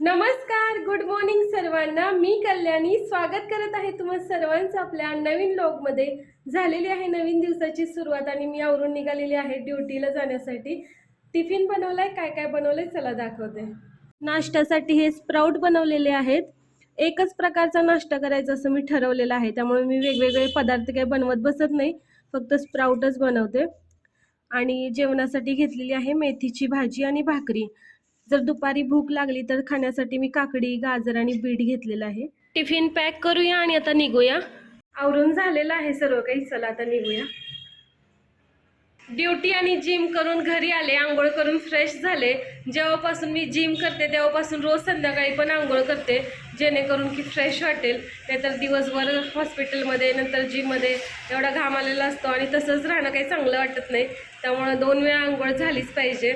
नमस्कार good morning सर्वांना. मी कल्याणी. स्वागत करत आहे तुम्हा सर्वांचं आपल्या नवीन मध्ये झालेली आहे नवीन दिवसाची सुरुवात आणि मी आवरून निघालेली आहे ड्युटीला जाण्यासाठी. टिफिन बनवलाय काय काय बनवलंय चला दाखवते. नाश्त्यासाठी हे स्प्राऊट बनवलेले आहेत. एकच प्रकारचा नाश्ता करायचा असं मी ठरवलेलं आहे. त्यामुळे मी वेगवेगळे पदार्थ काही बनवत बसत नाही. फक्त स्प्राऊटच बनवते. आणि जेवणासाठी घेतलेली आहे मेथीची भाजी आणि भाकरी. जर दुपारी भूक लागली तर खाण्यासाठी मी काकडी गाजर आणि बीट घेतलेलं आहे. टिफिन पॅक करूया आणि आता निघूया. आवरून झालेलं आहे सर्व काही. चला आता निघूया. ड्युटी आणि जिम करून घरी आले. आंघोळ करून फ्रेश झाले. जेव्हापासून मी जिम करते तेव्हापासून रोज संध्याकाळी पण आंघोळ करते. जेणेकरून की फ्रेश वाटेल. नाहीतर दिवसभर हॉस्पिटलमध्ये नंतर जिममध्ये एवढा घाम आलेला असतो आणि तसंच राहणं काही चांगलं वाटत नाही. त्यामुळं दोन वेळा आंघोळ झालीच पाहिजे.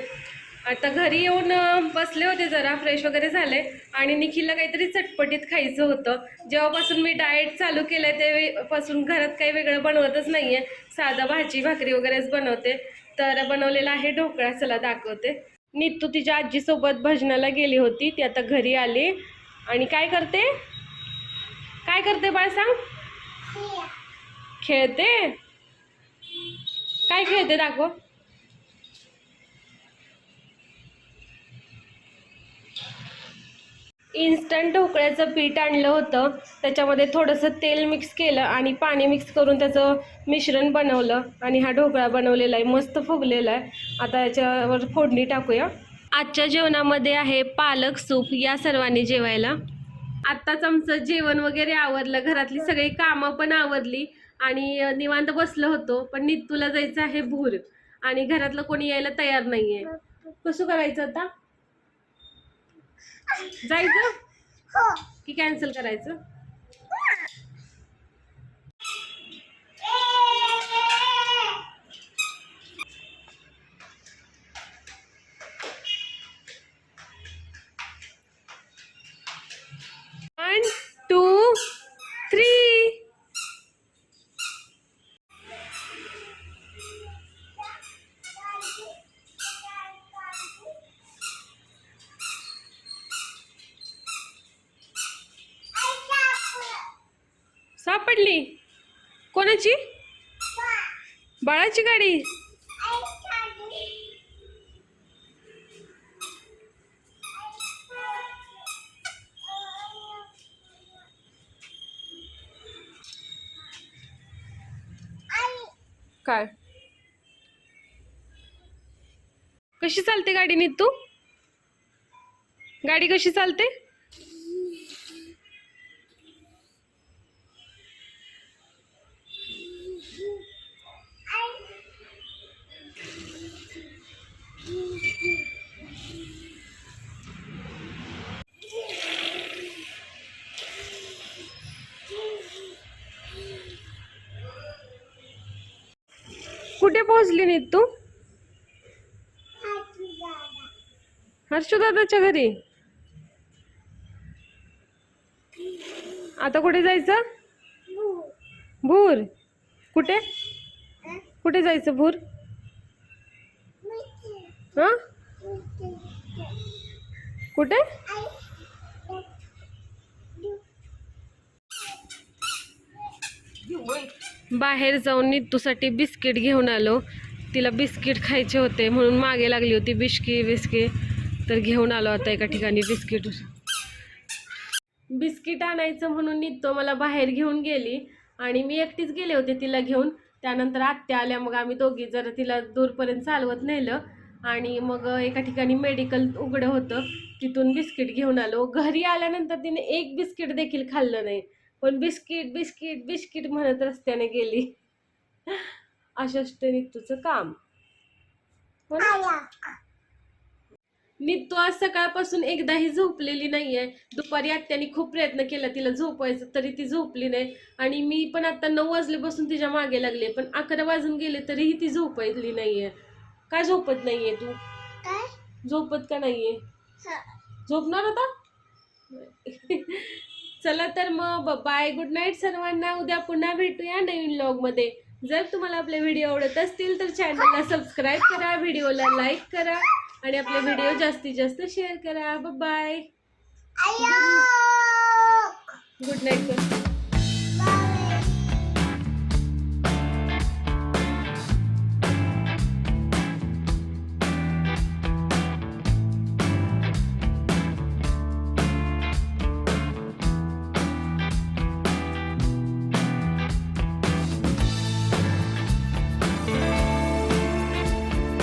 आता घरी येऊन बसले होते जरा फ्रेश वगैरे झाले. आणि निखिलला काहीतरी चटपटीत खायचं होतं. जेव्हापासून मी डाएट चालू केलं आहे तेव्हापासून घरात काही वेगळं बनवतच नाही आहे साधा भाजी भाकरी वगैरेच बनवते. तर बनवलेला आहे ढोकळा चला दाखवते. नीतू तिच्या आजीसोबत भजनाला गेली होती. ती आता घरी आली. आणि काय करते? काय करते बाळ सांग? खेळते? काय खेळते? दाखव. इन्स्टंट ढोकळ्याचं पीठ आणलं होतं. त्याच्यामध्ये थोडंसं तेल मिक्स केलं आणि पाणी मिक्स करून त्याचं मिश्रण बनवलं. आणि हा ढोकळा बनवलेला आहे. मस्त फुगलेला आहे. आता याच्यावर फोडणी टाकूया. आजच्या जेवणामध्ये आहे पालक सूप. या सर्वांनी जेवायला. आत्ताच आमचं जेवण वगैरे आवरलं. घरातली सगळी कामं पण आवरली. आणि निवांत बसलं होतो. पण नितूला जायचं आहे भूर. आणि घरातलं कोणी यायला तयार नाहीये. कसं करायचं आता? जायचं? की कॅन्सल करायचं? सापडली कोणाची? बाळाची गाडी. काय? कशी चालते गाडी नीत? तू गाडी कशी चालते? कुठे पोहोचली नीत तू? हर्षदादाच्या घरी? आता कुठे जायचं? भूर. कुठे? कुठे जायचं भूर? हा? कुठे? बाहेर जाऊन नितूसाठी बिस्किट घेऊन आलो. तिला बिस्किट खायचे होते म्हणून मागे लागली होती. बिस्की बिस्की तर घेऊन आलो आता एका ठिकाणी बिस्किट. बिस्किट आणायचं म्हणून नितो मला बाहेर घेऊन गेली आणि मी एकटीच गेले होते तिला घेऊन. त्यानंतर आत्या आल्या. मग आम्ही दोघी जरा तिला दूरपर्यंत चालवत नेलं आणि मग एका ठिकाणी मेडिकल उघडं होतं. तिथून बिस्किट घेऊन आलो. घरी आल्यानंतर तिने एक बिस्किट देखील खाल्लं नाही. पण बिस्किट बिस्किट बिस्किट म्हणत रस्त्याने गेली. असतं नित्तूचं काम? नित्तू आज सकाळपासून एकदाही झोपलेली नाहीये. दुपारी आत्याने खूप प्रयत्न केला तिला झोपवायचं तरी ती झोपली नाही. आणि मी पण आता नऊ वाजल्यापासून तिच्यामागे लागले पण अकरा वाजून गेले तरीही ती झोपली नाहीये. काय झोपत नाहीये तू? झोपत का नाहीये? झोपणार आता? चला तर मग बाय गुड नाईट सर्वांना. उद्या पुन्हा भेटूया नवीन व्लॉगमध्ये. जर तुम्हाला आपले व्हिडिओ आवडत असतील तर चॅनलला सबस्क्राईब करा व्हिडिओला लाईक करा आणि आपले व्हिडिओ जास्तीत जास्त शेअर करा. Bye good night